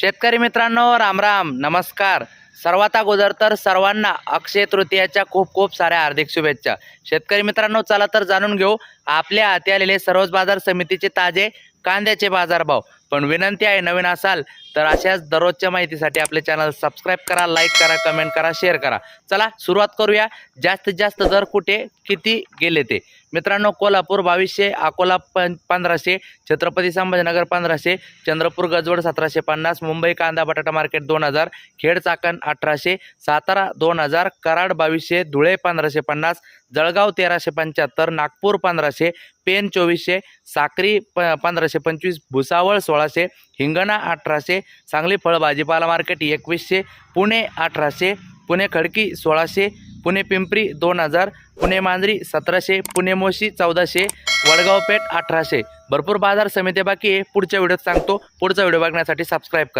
शेतकरी मित्रांनो राम राम नमस्कार. सर्वात अगोदर तर सर्वांना अक्षय तृतीयाच्या खूप खूप साऱ्या हार्दिक शुभेच्छा. शेतकरी मित्रांनो चला तर जाणून घेऊ आपल्या हाती आलेले सर्वच बाजार समितीचे ताजे कांद्याचे बाजारभाव. पण विनंती आहे नवीन असाल तर अशाच दररोजच्या माहितीसाठी आपले चॅनल सबस्क्राईब करा लाईक करा कमेंट करा शेअर करा. चला सुरुवात करूया. जास्तीत जास्त दर कुठे किती गेले ते? मित्रांनो कोल्हापूर बावीसशे अकोला पं पंधराशे छत्रपती संभाजीनगर पंधराशे चंद्रपूर गजवड सतराशे पन्नास मुंबई कांदा बटाटा मार्केट दोन हजार खेड चाकण अठराशे सातारा दोन हजार कराड बावीसशे धुळे पंधराशे पन्नास जळगाव तेराशे पंच्याहत्तर नागपूर पंधराशे पेन चोवीसशे साक्री प पंधराशे पंचवीस भुसावळ सोळाशे हिंगणा अठराशे सांगली फळ भाजीपाला मार्केट एकवीसशे पुणे अठराशे पुणे खडकी सोळाशे पुणे पिंपरी दोन हजार पुणे मांजरी सतराशे पुणे मोशी चौदाशे वडगाव पेठ अठराशे. भरपूर बाजार समिती बाकी आहे. पुढच्या व्हिडिओत सांगतो. पुढचा व्हिडिओ बघण्यासाठी सबस्क्राईब करा.